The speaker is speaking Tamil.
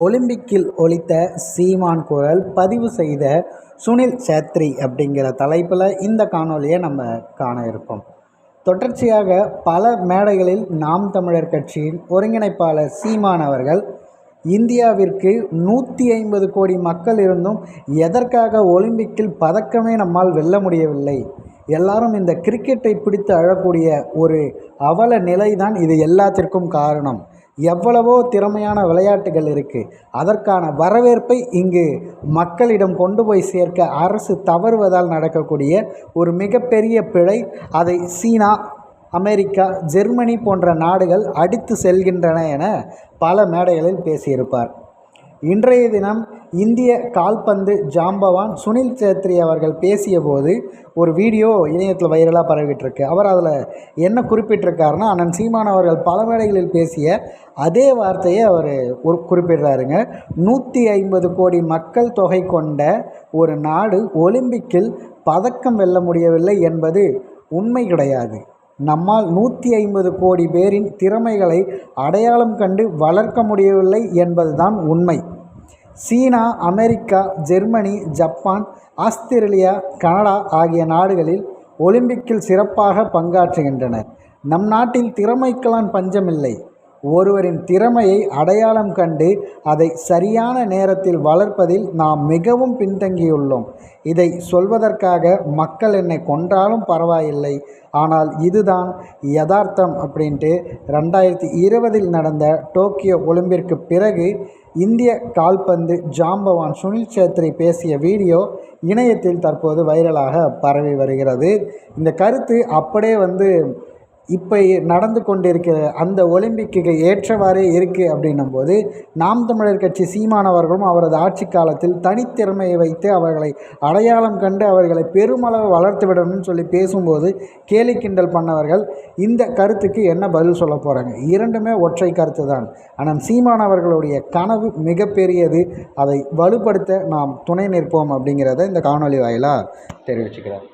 ஒலிம்பிக்கில் ஒலித்த சீமான் குரல் பதிவு செய்த சுனில் சேத்ரி அப்படிங்கிற தலைப்பில் இந்த காணொலியை நம்ம காண இருக்கோம் தொடர்ச்சியாக பல மேடைகளில் நாம் தமிழர் கட்சியின் ஒருங்கிணைப்பாளர் சீமான் அவர்கள் இந்தியாவிற்கு நூற்றி ஐம்பது கோடி மக்கள் இருந்தும் எதற்காக ஒலிம்பிக்கில் பதக்கமே நம்மால் வெல்ல முடியவில்லை? எல்லாரும் இந்த கிரிக்கெட்டை பிடித்து அழக்கூடிய ஒரு அவல நிலைதான் இது எல்லாத்திற்கும் காரணம். எவ்வளவோ திறமையான விளையாட்டுகள் இருக்குது அதற்கான வரவேற்பை இங்கு மக்களிடம் கொண்டு போய் சேர்க்க அரசு தவறுவதால் நடக்கக்கூடிய ஒரு மிகப்பெரிய பிழை. அதை சீனா அமெரிக்கா ஜெர்மனி போன்ற நாடுகள் அடித்து செல்கின்றன என பல மேடைகளில் பேசியிருப்பார். இன்றைய தினம் இந்திய கால்பந்து ஜாம்பவான் சுனில் சேத்ரி அவர்கள் பேசியபோது ஒரு வீடியோ இணையத்தில் வைரலாக பரவிட்டுருக்கு. அவர் அதில் என்ன குறிப்பிட்டிருக்காருன்னா அண்ணன் சீமான் அவர்கள் பல மேடைகளில் பேசிய அதே வார்த்தையை அவர் ஒரு குறிப்பிடுறாருங்க. நூற்றி ஐம்பது கோடி மக்கள் தொகை கொண்ட ஒரு நாடு ஒலிம்பிக்கில் பதக்கம் வெல்ல முடியவில்லை என்பது உண்மை கிடையாது. நம்மால் நூற்றி ஐம்பது கோடி பேரின் திறமைகளை அடையாளம் கண்டு வளர்க்க முடியவில்லை என்பதுதான் உண்மை. China America Germany Japan Australia Canada ஆகிய நாடுகளில் ஒலிம்பிக்கில் சிறப்பாக பங்காற்றுகின்றனர். நம் நாட்டில் திறமைக்கெல்லாம் பஞ்சமில்லை. ஒருவரின் திறமையை அடையாளம் கண்டு அதை சரியான நேரத்தில் வளர்ப்பதில் நாம் மிகவும் பின்தங்கியுள்ளோம். இதை சொல்வதற்காக மக்கள் என்னை கொன்றாலும் பரவாயில்லை. ஆனால் இதுதான் யதார்த்தம் அப்படின்ட்டு ரெண்டாயிரத்தி இருபதில் நடந்த டோக்கியோ ஒலிம்பிற்கு பிறகு இந்திய கால்பந்து ஜாம்பவான் சுனில் சேத்ரி பேசிய வீடியோ இணையத்தில் தற்போது வைரலாக பரவி வருகிறது. இந்த கருத்து அப்படியே வந்து இப்போ நடந்து கொண்டிருக்கிற அந்த ஒலிம்பிக்கு ஏற்றவாறே இருக்குது அப்படின்னும் போது நாம் தமிழர் கட்சி சீமானவர்களும் அவரது ஆட்சி காலத்தில் தனித்திறமையை வைத்து அவர்களை அடையாளம் கண்டு அவர்களை பெருமளவு வளர்த்து விடணும்னு சொல்லி பேசும்போது கேலி கிண்டல் பண்ணவர்கள் இந்த கருத்துக்கு என்ன பதில் சொல்ல போகிறாங்க இரண்டுமே ஒற்றை கருத்து தான். ஆனால் சீமானவர்களுடைய கனவு மிகப்பெரியது. அதை வலுப்படுத்த நாம் துணை நிற்போம் அப்படிங்கிறத இந்த காணொலி வாயிலாக தெரிவிச்சுக்கிறேன்.